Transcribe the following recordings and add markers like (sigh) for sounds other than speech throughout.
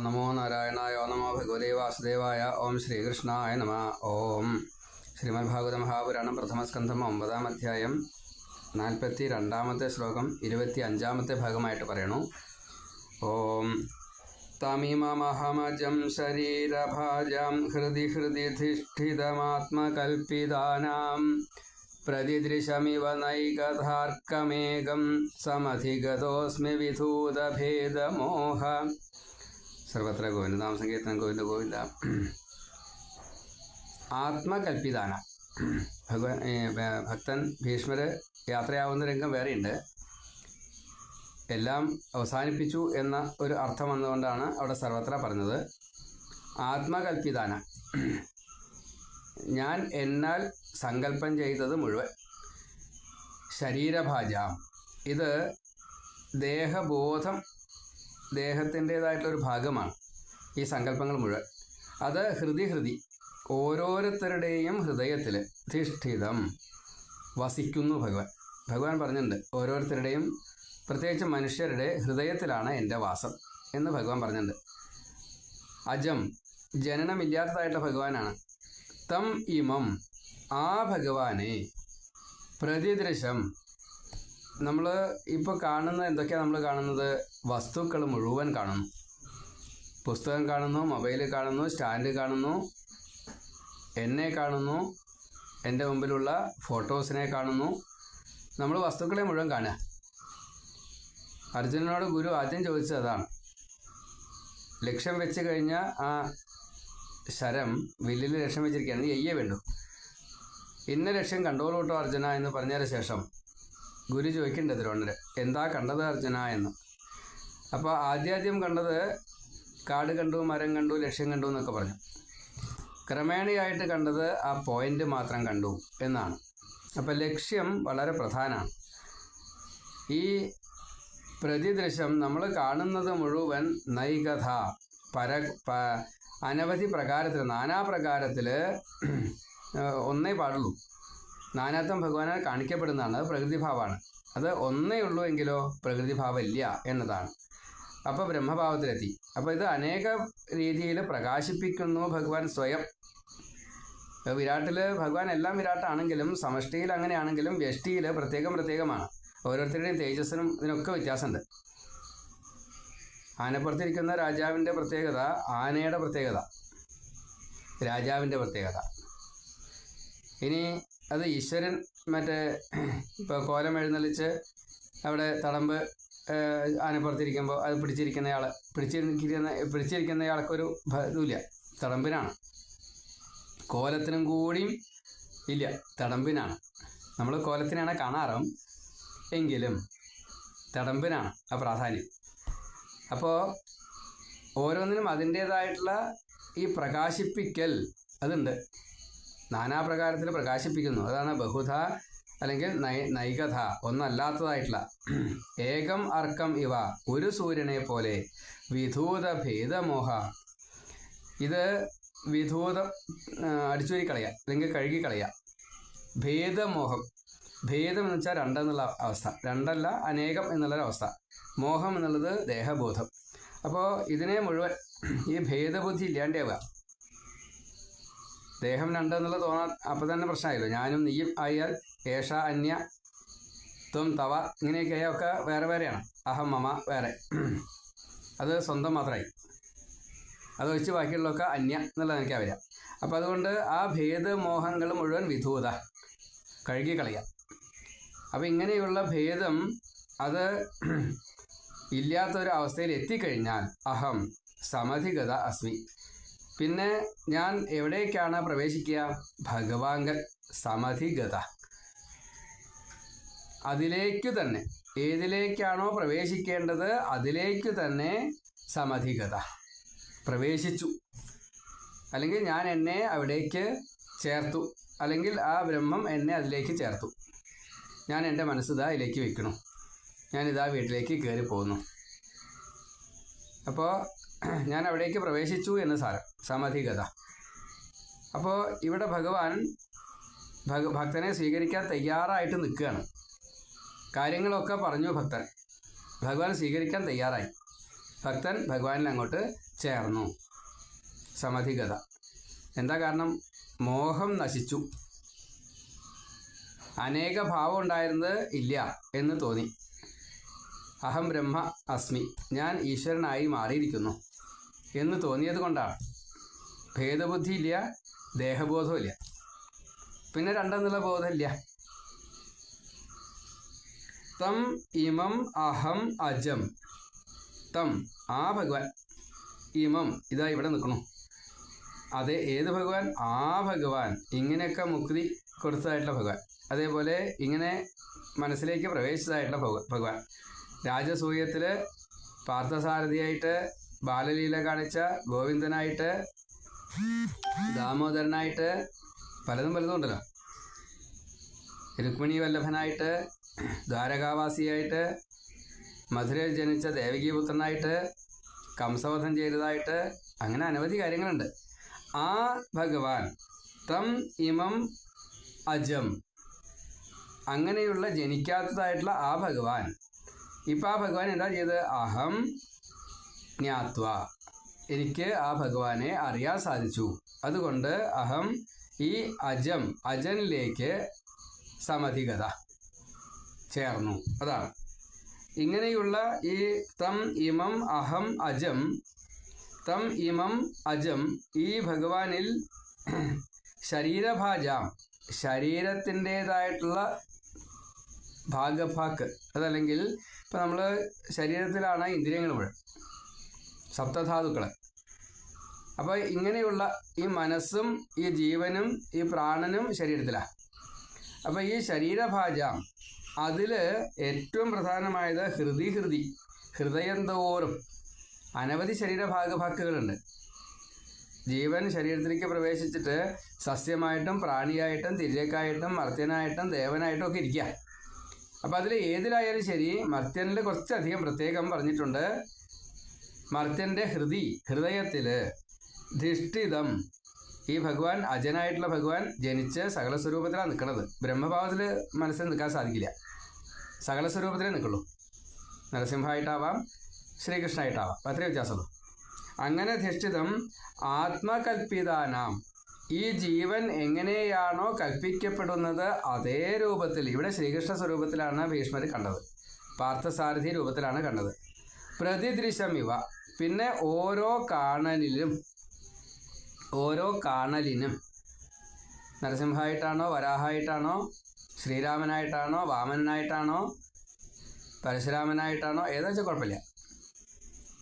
നമോ നാരായണായ ഓ നമോ ഭഗവതേ വാസുദേവായ ഓം ശ്രീകൃഷ്ണായ നമ ഓം ശ്രീമദ് ഭാഗവത മഹാപുരാണം പ്രഥമസ്കന്ധം ഒമ്പതാം അധ്യായം നാൽപ്പത്തി രണ്ടാമത്തെ ശ്ലോകം ഇരുപത്തി അഞ്ചാമത്തെ ഭാഗമായിട്ട് പറയണു. ഓം। തമിമമഹമജം ശരീരഭാജം ഹൃദി ഹൃദി ധിഷ്ഠിതമാത്മകൽപ്പിതാനാം പ്രതിദൃശമിവ നൈകഥാർക്കമേകം സമധിഗതോസ്മി വിധൂതഭേദമോഹ സർവത്ര ഗോവിന്ദനാമ സങ്കീർത്തനം ഗോവിന്ദ ഗോവിന്ദ. ആത്മകൽപ്പിതാന ഭഗവാൻ ഭക്തൻ ഭീഷ്മര് യാത്രയാവുന്ന രംഗം വേറെയുണ്ട്. എല്ലാം അവസാനിപ്പിച്ചു എന്ന ഒരു അർത്ഥം വന്നുകൊണ്ടാണ് അവിടെ സർവത്ര പറഞ്ഞത്. ആത്മകൽപ്പിതാന ഞാൻ എന്നാൽ സങ്കല്പം ചെയ്തത് മുഴുവൻ. ശരീരഭാജ ഇത് ദേഹബോധം ദേഹത്തിന്റേതായിട്ടുള്ളൊരു ഭാഗമാണ് ഈ സങ്കല്പങ്ങൾ മുഴുവൻ. അത് ഹൃദി ഹൃദി ഓരോരുത്തരുടെയും ഹൃദയത്തിൽ അധിഷ്ഠിതം വസിക്കുന്നു ഭഗവാൻ. ഭഗവാൻ പറഞ്ഞിട്ടുണ്ട് ഓരോരുത്തരുടെയും പ്രത്യേകിച്ച് മനുഷ്യരുടെ ഹൃദയത്തിലാണ് എന്റെ വാസം എന്ന് ഭഗവാൻ പറഞ്ഞിട്ടുണ്ട്. അജം ജനനമില്ലാത്തതായിട്ടുള്ള ഭഗവാനാണ്. തം ഇമം ആ ഭഗവാനെ പ്രതിദൃശം നമ്മൾ ഇപ്പോൾ കാണുന്ന എന്തൊക്കെയാണ് നമ്മൾ കാണുന്നത്? വസ്തുക്കൾ മുഴുവൻ കാണുന്നു. പുസ്തകം കാണുന്നു മൊബൈൽ കാണുന്നു സ്റ്റാൻഡ് കാണുന്നു എന്നെ കാണുന്നു എന്റെ മുമ്പിലുള്ള ഫോട്ടോസിനെ കാണുന്നു. നമ്മൾ വസ്തുക്കളെ മുഴുവൻ കാണുക. അർജുനനോട് ഗുരു ആദ്യം ചോദിച്ചത് അതാണ്. ലക്ഷ്യം വെച്ച് കഴിഞ്ഞാൽ ആ ശരം വില്ലിൽ ലക്ഷ്യം വെച്ചിരിക്കുകയാണ്. എയ്യേ വേണ്ടു. ഇന്ന ലക്ഷ്യം കണ്ടോളൂട്ടോ അർജുന എന്ന് പറഞ്ഞതിന് ശേഷം ഗുരു ചോദിക്കേണ്ടത് ദ്രോണര് എന്താ കണ്ടത് അർജുന എന്ന്? അപ്പോൾ ആദ്യാദ്യം കണ്ടത് കാട് കണ്ടു മരം കണ്ടു ലക്ഷ്യം കണ്ടു എന്നൊക്കെ പറഞ്ഞു. ക്രമേണയായിട്ട് കണ്ടത് ആ പോയിന്റ് മാത്രം കണ്ടു എന്നാണ്. അപ്പോൾ ലക്ഷ്യം വളരെ പ്രധാനമാണ് ഈ പ്രതിദൃശ്യം നമ്മൾ കാണുന്നത് മുഴുവൻ നൈകഥ പര അനവധി പ്രകാരത്തിൽ നാനാപ്രകാരത്തിൽ ഒന്നേ പാടുള്ളൂ. നാനാത്വം ഭഗവാനാൽ കാണിക്കപ്പെടുന്നതാണ് അത് പ്രകൃതിഭാവമാണ് അത് ഒന്നേ ഉള്ളൂ എങ്കിലോ പ്രകൃതിഭാവം ഇല്ല എന്നതാണ്. അപ്പോൾ ബ്രഹ്മഭാവത്തിലെത്തി. അപ്പോൾ ഇത് അനേക രീതിയിൽ പ്രകാശിപ്പിക്കുന്നു ഭഗവാൻ സ്വയം. വിരാട്ടിൽ ഭഗവാൻ എല്ലാം വിരാട്ടാണെങ്കിലും സമഷ്ടിയിൽ അങ്ങനെയാണെങ്കിലും വ്യഷ്ടിയിൽ പ്രത്യേകം പ്രത്യേകമാണ്. ഓരോരുത്തരുടെയും തേജസ്സിനും ഇതിനൊക്കെ വ്യത്യാസമുണ്ട്. ആനപ്പുറത്തിരിക്കുന്ന രാജാവിന്റെ പ്രത്യേകത ആനയുടെ പ്രത്യേകത. രാജാവിന്റെ പ്രത്യേകത. ഇനി അത് ഈശ്വരൻ മറ്റേ ഇപ്പോൾ കോലം എഴുന്നള്ളിച്ച് അവിടെ തടമ്പ് ആനപ്പുറത്തിരിക്കുമ്പോൾ അത് പിടിച്ചിരിക്കുന്നയാൾ. പിടിച്ചിരിക്കുന്ന പിടിച്ചിരിക്കുന്നയാൾക്കൊരു ഇതുമില്ല തടമ്പിനാണ്. കോലത്തിനും കൂടിയും ഇല്ല. തടമ്പിനാണ്. നമ്മൾ കോലത്തിനാണ് കാണാറും. എങ്കിലും തടമ്പിനാണ് ആ പ്രാധാന്യം. അപ്പോൾ ഓരോന്നിനും അതിന്റേതായിട്ടുള്ള ഈ പ്രകാശിപ്പിക്കൽ അതുണ്ട്. നാനാപ്രകാരത്തിൽ പ്രകാശിപ്പിക്കുന്നു. അതാണ് ബഹുധ അല്ലെങ്കിൽ നൈ നൈകഥ. ഒന്നല്ലാത്തതായിട്ടുള്ള (clears throat) ഏകം അർക്കം ഇവ. ഒരു സൂര്യനെ പോലെ വിധൂത ഭേദമോഹ. ഇത് വിധൂതം അടിച്ചുരി കളയാം അല്ലെങ്കിൽ കഴുകി കളയാം ഭേദമോഹം. ഭേദം എന്ന് വെച്ചാൽ രണ്ടെന്നുള്ള അവസ്ഥ. രണ്ടല്ല അനേകം എന്നുള്ളൊരവസ്ഥ മോഹം എന്നുള്ളത് ദേഹബോധം. അപ്പോൾ ഇതിനെ മുഴുവൻ ഈ ഭേദബുദ്ധി ഇല്ലാണ്ടാവുക ദേഹം രണ്ടെന്നുള്ള തോന്നാ അപ്പം തന്നെ പ്രശ്നമായല്ലോ. ഞാനും നീയും ആയാൽ ഏഷ അന്യ ത്വം തവ ഇങ്ങനെയൊക്കെ ആയാൽ ഒക്കെ വേറെ വേറെയാണ്. അഹം മമ വേറെ. അത് സ്വന്തം മാത്രമായി. അതൊഴിച്ച് ബാക്കിയുള്ളതൊക്കെ അന്യ എന്നുള്ള എനിക്ക് വരിക. അപ്പം അതുകൊണ്ട് ആ ഭേദമോഹങ്ങൾ മുഴുവൻ വിധൂത. കഴുകി കളയാം അപ്പം ഇങ്ങനെയുള്ള ഭേദം അത് ഇല്ലാത്തൊരു അവസ്ഥയിൽ എത്തിക്കഴിഞ്ഞാൽ അഹം സമധിഗത അസ്മി. പിന്നെ ഞാൻ എവിടേക്കാണ് പ്രവേശിക്കുക? ഭഗവാങ്കൽ സമധിഗത. അതിലേക്ക് തന്നെ. ഏതിലേക്കാണോ പ്രവേശിക്കേണ്ടത് അതിലേക്ക് തന്നെ സമധിഗത. പ്രവേശിച്ചു. അല്ലെങ്കിൽ ഞാൻ എന്നെ അവിടേക്ക് ചേർത്തു. അല്ലെങ്കിൽ ആ ബ്രഹ്മം എന്നെ അതിലേക്ക് ചേർത്തു. ഞാൻ എന്റെ മനസ്സിതാ ഇതിലേക്ക് വെക്കണം ഞാനിതാ വീട്ടിലേക്ക് കയറി പോകുന്നു അപ്പോൾ ഞാൻ അവിടേക്ക് പ്രവേശിച്ചു എന്ന് സാരം. സമധിഗത. അപ്പോൾ ഇവിടെ ഭഗവാൻ ഭഗ ഭക്തനെ സ്വീകരിക്കാൻ തയ്യാറായിട്ട് നിൽക്കുകയാണ്. കാര്യങ്ങളൊക്കെ പറഞ്ഞു ഭക്തൻ. ഭഗവാൻ സ്വീകരിക്കാൻ തയ്യാറായി. ഭക്തൻ ഭഗവാനിൽ അങ്ങോട്ട് ചേർന്നു. സമധികത എന്താ കാരണം? മോഹം നശിച്ചു. അനേക ഭാവം ഉണ്ടായിരുന്നത് ഇല്ല എന്ന് തോന്നി. അഹം ബ്രഹ്മ അസ്മി. ഞാൻ ഈശ്വരനായി മാറിയിരിക്കുന്നു എന്ന് തോന്നിയത് കൊണ്ടാണ്. ഭേദബുദ്ധി ഇല്ല ദേഹബോധമില്ല പിന്നെ രണ്ടെന്നുള്ള ബോധമില്ല. തം ഇമം അഹം അജം. തം ആ ഭഗവാൻ ഇമം ഇതാ ഇവിടെ നിൽക്കണു. അതെ ഏത് ഭഗവാൻ? ആ ഭഗവാൻ. ഇങ്ങനെയൊക്കെ മുക്തി കൊടുത്തതായിട്ടുള്ള ഭഗവാൻ. അതേപോലെ ഇങ്ങനെ മനസ്സിലേക്ക് പ്രവേശിച്ചതായിട്ടുള്ള ഭഗ- ഭഗവാൻ. രാജസൂയത്തിൽ പാർത്ഥസാരഥിയായിട്ട് ബാലലീല കാണിച്ച ഗോവിന്ദനായിട്ട് ദാമോദരനായിട്ട് പലതും പലതും ഉണ്ടല്ലോ രുക്മിണി വല്ലഭനായിട്ട് ദ്വാരകാവാസിയായിട്ട് മധുരയിൽ ജനിച്ച ദേവകീപുത്രനായിട്ട് കംസവധം ചെയ്തതായിട്ട് അങ്ങനെ അനവധി കാര്യങ്ങളുണ്ട്. ആ ഭഗവാൻ തം ഇമം അജം. അങ്ങനെയുള്ള ജനിക്കാത്തതായിട്ടുള്ള ആ ഭഗവാൻ. ഇപ്പം ആ ഭഗവാൻ എന്താ ചെയ്തത്? അഹം ജ്ഞാത്വ. എനിക്ക് ആ ഭഗവാനെ അറിയാൻ സാധിച്ചു. അതുകൊണ്ട് അഹം ഈ അജം അജനിലേക്ക് സമധികത ചേർന്നു. അതാണ്. ഇങ്ങനെയുള്ള ഈ തം ഇമം അഹം അജം തം ഇമം അജം ഈ ഭഗവാനിൽ ശരീരഭാജാം ശരീരത്തിന്റേതായിട്ടുള്ള ഭാഗഭാക്ക് അതല്ലെങ്കിൽ ഇപ്പം നമ്മൾ ശരീരത്തിലാണ് ഇന്ദ്രിയങ്ങൾ മുഴുവൻ സപ്തധാതുക്കൾ അപ്പോൾ ഇങ്ങനെയുള്ള ഈ മനസ്സും ഈ ജീവനും ഈ പ്രാണനും ശരീരത്തിലാണ് അപ്പോൾ ഈ ശരീരഭാജ അതിൽ ഏറ്റവും പ്രധാനമായത് ഹൃദി ഹൃദി ഹൃദയം തോറും അനവധി ശരീരഭാഗഭാക്കുകളുണ്ട് ജീവൻ ശരീരത്തിലേക്ക് പ്രവേശിച്ചിട്ട് സസ്യമായിട്ടും പ്രാണിയായിട്ടും തിരിയക്കായിട്ടും മർത്യനായിട്ടും ദേവനായിട്ടും ഒക്കെ ഇരിക്കുക അപ്പം അതിൽ ഏതിലായാലും ശരി മർത്യനിൽ കുറച്ചധികം പ്രത്യേകം പറഞ്ഞിട്ടുണ്ട്. മർത്യന്റെ ഹൃദി ഹൃദയത്തിൽ ധിഷ്ഠിതം. ഈ ഭഗവാൻ അജനായിട്ടുള്ള ഭഗവാൻ ജനിച്ച് സകല സ്വരൂപത്തിലാണ് നിൽക്കുന്നത് ബ്രഹ്മഭാവത്തിൽ മനസ്സിൽ നിൽക്കാൻ സാധിക്കില്ല. സകല സ്വരൂപത്തിലേ നിൽക്കുള്ളൂ. നരസിംഹമായിട്ടാവാം ശ്രീകൃഷ്ണായിട്ടാവാം അത്രേ വ്യത്യാസമുള്ളൂ. അങ്ങനെ ധിഷ്ഠിതം ആത്മകൽപ്പിതാനാം. ഈ ജീവൻ എങ്ങനെയാണോ കൽപ്പിക്കപ്പെടുന്നത് അതേ രൂപത്തിൽ ഇവിടെ ശ്രീകൃഷ്ണ സ്വരൂപത്തിലാണ് ഭീഷ്മർ കണ്ടത്. പാർത്ഥസാരഥി രൂപത്തിലാണ് കണ്ടത്. പ്രതിദൃശം ഇവ പിന്നെ ഓരോ കാണലിലും ഓരോ കാണലിനും നരസിംഹമായിട്ടാണോ വരാഹായിട്ടാണോ ശ്രീരാമനായിട്ടാണോ വാമനായിട്ടാണോ പരശുരാമനായിട്ടാണോ ഏതാ വെച്ചാൽ കുഴപ്പമില്ല.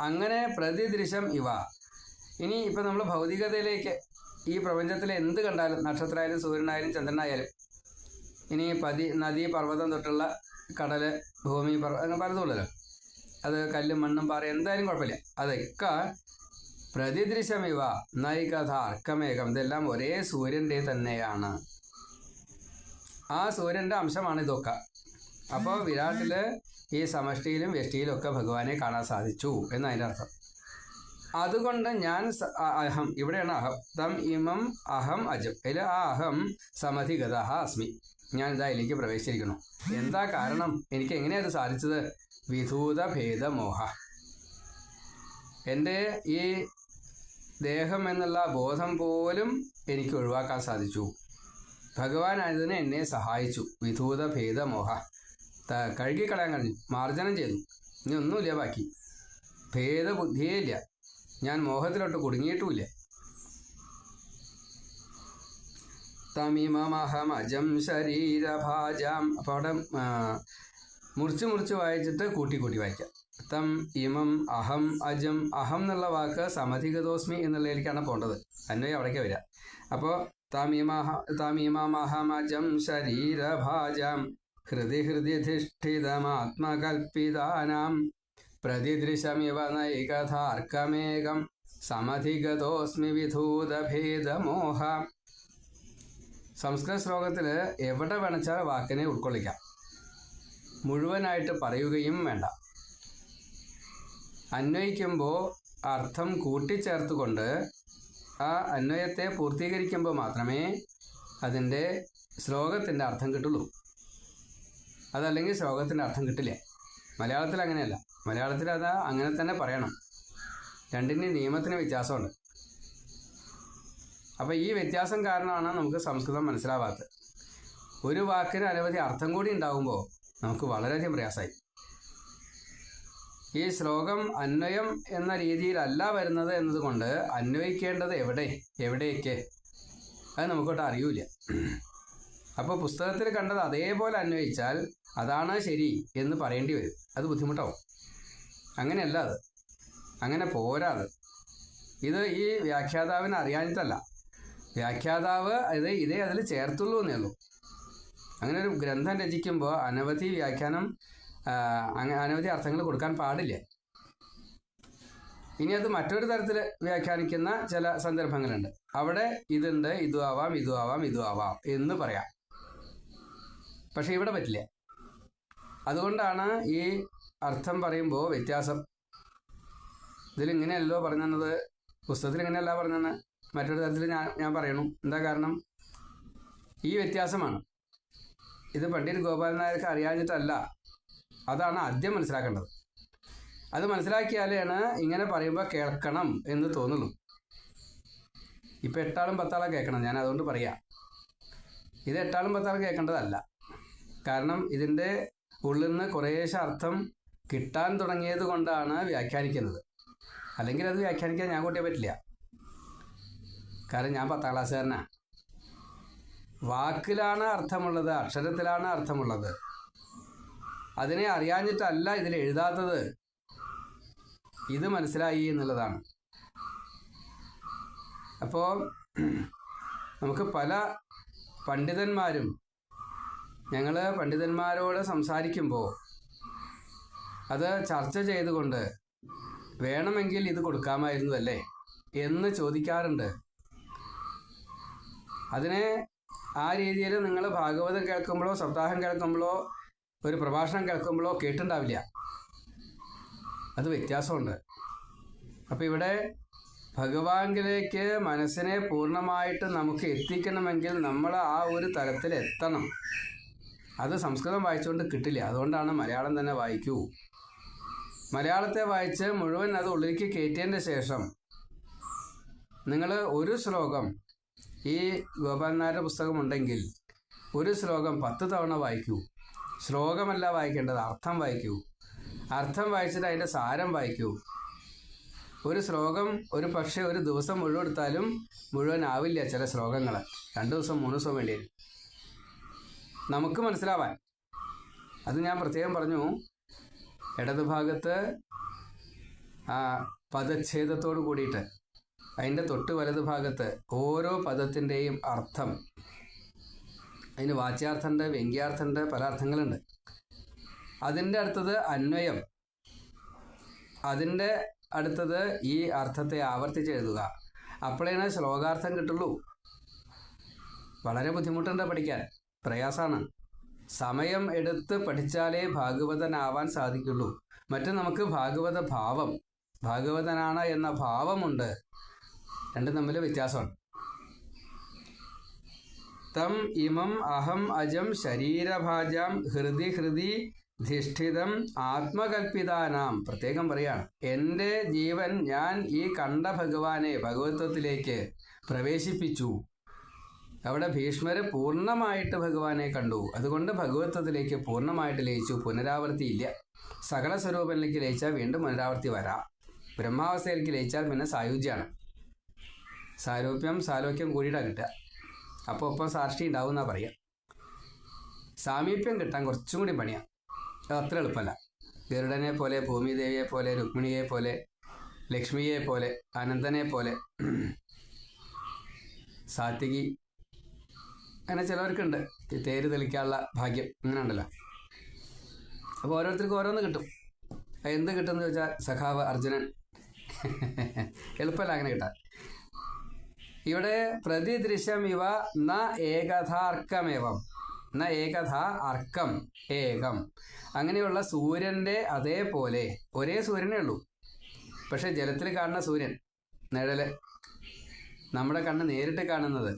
അങ്ങനെ പ്രതിദൃശം ഇവ. ഇനി ഇപ്പം നമ്മൾ ഭൗതികതയിലേക്ക് ഈ പ്രപഞ്ചത്തിൽ എന്ത് കണ്ടാലും നക്ഷത്രമായാലും സൂര്യനായാലും ചന്ദ്രനായാലും ഇനി പതി നദി പർവതം തൊട്ടുള്ള കടൽ ഭൂമി പർവ അങ്ങനെ പലതും അത് കല്ലും മണ്ണും പാറ എന്തായാലും കുഴപ്പമില്ല. അതൊക്കെ പ്രതിദൃശമിവ നൈകഥ അർക്കമേകം ഇതെല്ലാം ഒരേ സൂര്യന്റെ തന്നെയാണ്. ആ സൂര്യന്റെ അംശമാണ് ഇതൊക്കെ. അപ്പോൾ വിരാട്ടിൽ ഈ സമഷ്ടിയിലും വ്യഷ്ടിയിലും ഒക്കെ ഭഗവാനെ കാണാൻ സാധിച്ചു എന്നതിന്റെ അർത്ഥം. അതുകൊണ്ട് ഞാൻ അഹം ഇവിടെയാണ് അഹം. തം ഇമം അഹം അജം. അതിൽ ആ അഹം സമധിഗത അസ്മി. ഞാൻ ഇതാ ഇതിലേക്ക് പ്രവേശിച്ചിരിക്കുന്നു. എന്താ കാരണം? എനിക്ക് എങ്ങനെയാണ് സാധിച്ചത്? വിധൂത ഭേദമോഹ. എന്റെ ഈ ദേഹം എന്നുള്ള ബോധം പോലും എനിക്ക് ഒഴിവാക്കാൻ സാധിച്ചു. ഭഗവാൻ അതിന് എന്നെ സഹായിച്ചു. വിധൂത ഭേദമോഹ. കഴുകിക്കളയാൻ കഴിഞ്ഞു മാർജനം ചെയ്തു. ഇനി ഒന്നുമില്ല ബാക്കി. ഭേദബുദ്ധിയേ ഇല്ല. ഞാൻ മോഹത്തിലോട്ട് കുടുങ്ങിയിട്ടുമില്ല. തമിമമഹമജം ശരീരഭാജാം. അപ്പോൾ അവിടെ മുറിച്ച് മുറിച്ച് വായിച്ചിട്ട് കൂട്ടി കൂട്ടി വായിക്കാം. തം ഇമം അഹം അജം അഹം എന്നുള്ള വാക്ക് സമധിഗതോസ്മി എന്നുള്ളതിലേക്കാണ് പോകേണ്ടത് അന്വയം അവിടേക്ക് വരിക. അപ്പോൾ തമിമഹ തമിമമഹമജം ശരീരഭാജം ഹൃദി ഹൃദി ധിഷ്ഠിതമാത്മകൽപ്പിതാനാം പ്രതിദൃശമിവ നൈകഥാർക്കമേകം സമധിഗതോസ്മി വിധൂതഭേദമോഹ. സംസ്കൃത ശ്ലോകത്തിൽ എവിടെ വേണച്ചാൽ വാക്കിനെ ഉൾക്കൊള്ളിക്കാം. മുഴുവനായിട്ട് പറയുകയും വേണ്ട. അന്വയിക്കുമ്പോൾ അർത്ഥം കൂട്ടിച്ചേർത്തുകൊണ്ട് ആ അന്വയത്തെ പൂർത്തീകരിക്കുമ്പോൾ മാത്രമേ അതിന്റെ ശ്ലോകത്തിന്റെ അർത്ഥം കിട്ടുള്ളൂ. അതല്ലെങ്കിൽ ശ്ലോകത്തിന്റെ അർത്ഥം കിട്ടില്ല. മലയാളത്തിൽ അങ്ങനെയല്ല. മലയാളത്തിൽ അത് അങ്ങനെ തന്നെ പറയണം. രണ്ടിന്റെ നിയമത്തിന് വ്യത്യാസമുണ്ട്. അപ്പോൾ ഈ വ്യത്യാസം കാരണമാണ് നമുക്ക് സംസ്കൃതം മനസ്സിലാവാത്തത്. ഒരു വാക്കിന് അനവധി അർത്ഥം കൂടി ഉണ്ടാകുമ്പോൾ നമുക്ക് വളരെയധികം പ്രയാസമായി. ഈ ശ്ലോകം അന്വയം എന്ന രീതിയിലല്ല വരുന്നത് എന്നതുകൊണ്ട് അന്വയിക്കേണ്ടത് എവിടെ? എവിടെയൊക്കെ അത് നമുക്കൊട്ട് അറിയൂല അപ്പോൾ പുസ്തകത്തിൽ കണ്ടത് അതേപോലെ അന്വയിച്ചാൽ അതാണ് ശരി എന്ന് പറയേണ്ടി വരും. അത് ബുദ്ധിമുട്ടാവും. അങ്ങനെയല്ല അത്. അങ്ങനെ പോരാത് ഇത് ഈ വ്യാഖ്യാതാവിന് അറിയാനിട്ടല്ല വ്യാഖ്യാതാവ് ഇത് ഇതേ അതിൽ ചേർത്തുള്ളൂ എന്നേ ഉള്ളൂ. അങ്ങനെ ഒരു ഗ്രന്ഥം രചിക്കുമ്പോൾ അനവധി വ്യാഖ്യാനം അനവധി അർത്ഥങ്ങൾ കൊടുക്കാൻ പാടില്ല? ഇനി അത് മറ്റൊരു തരത്തിൽ വ്യാഖ്യാനിക്കുന്ന ചില സന്ദർഭങ്ങളുണ്ട്. അവിടെ ഇതുണ്ട് ഇതും ആവാം ഇതും ആവാം ഇതും ആവാം എന്ന് പറയാം. പക്ഷെ ഇവിടെ പറ്റില്ല. അതുകൊണ്ടാണ് ഈ അർത്ഥം പറയുമ്പോൾ വ്യത്യാസം. ഇതിൽ ഇങ്ങനെയല്ലോ പറഞ്ഞത് പുസ്തകത്തിൽ ഇങ്ങനെയല്ല പറഞ്ഞത് മറ്റൊരു തരത്തിൽ ഞാൻ ഞാൻ പറയണു. എന്താ കാരണം? ഈ വ്യത്യാസമാണ്. ഇത് പണ്ഡിറ്റ് ഗോപാലൻ നായർക്ക് അറിയാഞ്ഞിട്ടല്ല. അതാണ് ആദ്യം മനസ്സിലാക്കേണ്ടത്. അത് മനസ്സിലാക്കിയാലാണ് ഇങ്ങനെ പറയുമ്പോൾ കേൾക്കണം എന്ന് തോന്നുള്ളൂ. ഇപ്പം എട്ടാളും പത്താളും കേൾക്കണം. ഞാൻ അതുകൊണ്ട് പറയാം. ഇത് എട്ടാളും പത്താളും കേൾക്കേണ്ടതല്ല. കാരണം ഇതിന്റെ ഉള്ളിൽ നിന്ന് കുറേശ്ശെ അർത്ഥം കിട്ടാൻ തുടങ്ങിയത് കൊണ്ടാണ് വ്യാഖ്യാനിക്കുന്നത്. അല്ലെങ്കിൽ അത് വ്യാഖ്യാനിക്കാൻ ഞാൻ കൂട്ടിയേ പറ്റില്ല. കാരണം ഞാൻ പത്താം ക്ലാസ്സുകാരനാണ് വാക്കിലാണ് അർത്ഥമുള്ളത് അക്ഷരത്തിലാണ് അർത്ഥമുള്ളത്. അതിനെ അറിയാഞ്ഞിട്ടല്ല ഇതിൽ എഴുതാത്തത്. ഇത് മനസ്സിലായി എന്നുള്ളതാണ്. അപ്പോൾ നമുക്ക് പല പണ്ഡിതന്മാരും ഞങ്ങൾ പണ്ഡിതന്മാരോട് സംസാരിക്കുമ്പോൾ അത് ചർച്ച ചെയ്തുകൊണ്ട് വേണമെങ്കിൽ ഇത് കൊടുക്കാമായിരുന്നു അല്ലേ എന്ന് ചോദിക്കാറുണ്ട്. അതിനെ ആ രീതിയിൽ നിങ്ങൾ ഭാഗവതം കേൾക്കുമ്പോഴോ സപ്താഹം കേൾക്കുമ്പോഴോ ഒരു പ്രഭാഷണം കേൾക്കുമ്പോഴോ കേട്ടിട്ടുണ്ടാവില്ല അത് വ്യത്യാസമുണ്ട്. അപ്പം ഇവിടെ ഭഗവാനിലേക്ക് മനസ്സിനെ പൂർണമായിട്ട് നമുക്ക് എത്തിക്കണമെങ്കിൽ നമ്മൾ ആ ഒരു തലത്തിൽ എത്തണം. അത് സംസ്കൃതം വായിച്ചുകൊണ്ട് കിട്ടില്ല. അതുകൊണ്ടാണ് മലയാളം തന്നെ വായിക്കൂ. മലയാളത്തെ വായിച്ച് മുഴുവൻ അത് ഉള്ളിലേക്ക് കയറ്റിയതിന്റെ ശേഷം നിങ്ങൾ ഒരു ശ്ലോകം ഈ ഗോപാലനാരുടെ പുസ്തകമുണ്ടെങ്കിൽ ഒരു ശ്ലോകം പത്ത് തവണ വായിക്കൂ. ശ്ലോകമല്ല വായിക്കേണ്ടത് അർത്ഥം വായിക്കൂ. അർത്ഥം വായിച്ചിട്ട് അതിന്റെ സാരം വായിക്കൂ. ഒരു ശ്ലോകം ഒരു പക്ഷേ ഒരു ദിവസം മുഴുവൻ എടുത്താലും മുഴുവൻ ആവില്ല ചില ശ്ലോകങ്ങൾ രണ്ട് ദിവസം മൂന്ന് ദിവസം വേണ്ടി വരും. നമുക്ക് മനസ്സിലാവാൻ. അത് ഞാൻ പ്രത്യേകം പറഞ്ഞു. ഇടതുഭാഗത്ത് പദച്ഛേദത്തോട് കൂടിയിട്ട് അതിന്റെ തൊട്ട് വലതു ഭാഗത്ത് ഓരോ പദത്തിന്റെയും അർത്ഥം അതിന് വാച്യാർത്ഥമുണ്ട് വ്യംഗ്യാർത്ഥമുണ്ട് പല അർത്ഥങ്ങളുണ്ട്. അതിന്റെ അടുത്തത് അന്വയം. അതിന്റെ അടുത്തത് ഈ അർത്ഥത്തെ ആവർത്തിച്ച് എഴുതുക. അപ്പോഴാണ് ശ്ലോകാർത്ഥം കിട്ടുള്ളൂ. വളരെ ബുദ്ധിമുട്ടുണ്ട് പഠിക്കാൻ. പ്രയാസമാണ്. സമയം എടുത്ത് പഠിച്ചാലേ ഭാഗവതനാവാൻ സാധിക്കുള്ളൂ. മറ്റു നമുക്ക് ഭാഗവത ഭാവം ഭാഗവതനാണ് എന്ന ഭാവമുണ്ട്. രണ്ടും തമ്മിൽ വ്യത്യാസമാണ്. തം ഇമം അഹം അജം ശരീരഭാജാം ഹൃദി ഹൃദി ധിഷ്ഠിതം ആത്മകൽപ്പിതാനാം. പ്രത്യേകം പറയാണ്. എന്റെ ജീവൻ ഞാൻ ഈ കണ്ട ഭഗവാനെ ഭഗവത്വത്തിലേക്ക് പ്രവേശിപ്പിച്ചു. അവിടെ ഭീഷ്മര് പൂർണമായിട്ട് ഭഗവാനെ കണ്ടു. അതുകൊണ്ട് ഭഗവത്വത്തിലേക്ക് പൂർണമായിട്ട് ലയിച്ചു. പുനരാവൃത്തിയില്ല സകല സ്വരൂപത്തിലേക്ക് ലയിച്ചാൽ വീണ്ടും പുനരാവൃത്തി വരാം. ബ്രഹ്മാവസ്ഥയിലേക്ക് ലയിച്ചാൽ പിന്നെ സായുജ്യാണ്. സാരൂപ്യം സാലോക്യം കൂടിയിട്ടാണ് കിട്ടുക. അപ്പോൾ ഒപ്പം സാക്ഷി ഉണ്ടാവും എന്നാ പറയുക സാമീപ്യം കിട്ടാൻ കുറച്ചും കൂടി പണിയാണ് അത് അത്ര എളുപ്പമല്ല. ഗരുഡനെ പോലെ ഭൂമിദേവിയെ പോലെ രുക്മിണിയെ പോലെ ലക്ഷ്മിയെ പോലെ അനന്തനെ പോലെ സാത്വികി. അങ്ങനെ ചിലവർക്കുണ്ട്. തേര് തെളിക്കാനുള്ള ഭാഗ്യം അങ്ങനെ ഉണ്ടല്ലോ. അപ്പോൾ ഓരോരുത്തർക്കും ഓരോന്ന് കിട്ടും. എന്ത് കിട്ടുമെന്ന് ചോദിച്ചാൽ സഖാവ് അർജുനൻ. എളുപ്പമല്ല അങ്ങനെ കിട്ടാൻ. ഇവിടെ പ്രതിദൃശ്യം ഇവ ന ഏകഥാർക്കമേവം. ന ഏകഥ അർക്കം ഏകം. അങ്ങനെയുള്ള സൂര്യന്റെ അതേപോലെ ഒരേ സൂര്യനേ ഉള്ളൂ. പക്ഷെ ജലത്തിൽ കാണുന്ന സൂര്യൻ നിഴൽ നമ്മുടെ കണ്ണ് നേരിട്ട് കാണുന്നത്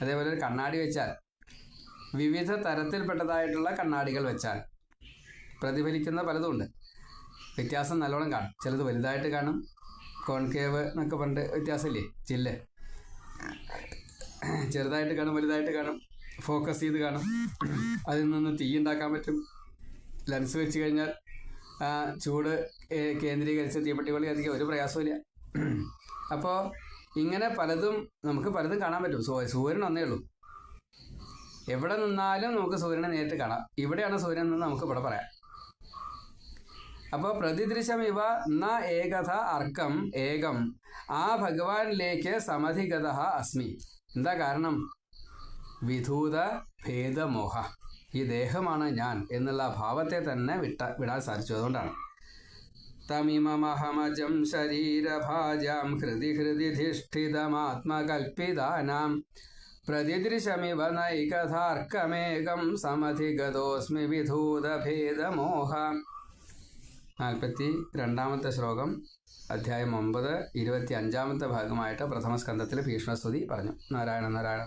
അതേപോലെ ഒരു കണ്ണാടി വെച്ചാൽ വിവിധ തരത്തിൽപ്പെട്ടതായിട്ടുള്ള കണ്ണാടികൾ വെച്ചാൽ പ്രതിഫലിക്കുന്ന പലതുമുണ്ട് വ്യത്യാസം നല്ലോണം കാണും. ചിലത് വലുതായിട്ട് കാണും. കോൺകേവ് എന്നൊക്കെ പണ്ട് വ്യത്യാസമില്ലേ? ചില്ല്. ചെറുതായിട്ട് കാണും വലുതായിട്ട് കാണും. ഫോക്കസ് ചെയ്ത് കാണും. അതിൽ നിന്ന് തീ ഉണ്ടാക്കാൻ പറ്റും. ലെൻസ് വെച്ച് കഴിഞ്ഞാൽ ചൂട് കേന്ദ്രീകരിച്ച കേന്ദ്രീകരിച്ച് തീപ്പെട്ടി കൊള്ളി അധികം ഒരു പ്രയാസമില്ല അപ്പോൾ ഇങ്ങനെ പലതും നമുക്ക് പലതും കാണാൻ പറ്റും. സൂര്യൻ ഒന്നേ ഉള്ളൂ. എവിടെ നിന്നാലും നമുക്ക് സൂര്യനെ നേരിട്ട് കാണാം. ഇവിടെയാണ് സൂര്യൻ എന്ന് നമുക്ക് ഇവിടെ പറയാം. അപ്പോൾ പ്രതിദൃശം ഇവ ന ഏകഥ അർക്കം ഏകം. ആ ഭഗവാനിലേക്ക് സമധിഗത അസ്മി. എന്താ കാരണം? വിധൂത ഭേദമോഹ. ഈ ദേഹമാണ് ഞാൻ എന്നുള്ള ഭാവത്തെ തന്നെ വിട്ട വിടാൻ സാധിച്ചു. അതുകൊണ്ടാണ്. തമിമമഹമജം ശരീരഭാജാം ഹൃദി ഹൃദി ധിഷ്ഠിതമാത്മകൽപ്പിതാനാം. പ്രതിദൃശമിവ നൈകഥാർക്കമേകം സമധിഗതോസ്മി വിധൂതഭേദമോഹ നാൽപ്പത്തി രണ്ടാമത്തെ ശ്ലോകം അധ്യായം ഒമ്പത് ഇരുപത്തി അഞ്ചാമത്തെ ഭാഗമായിട്ട് പ്രഥമ സ്കന്ധത്തിൽ ഭീഷ്മസ്തുതി പറഞ്ഞു. നാരായണ നാരായണ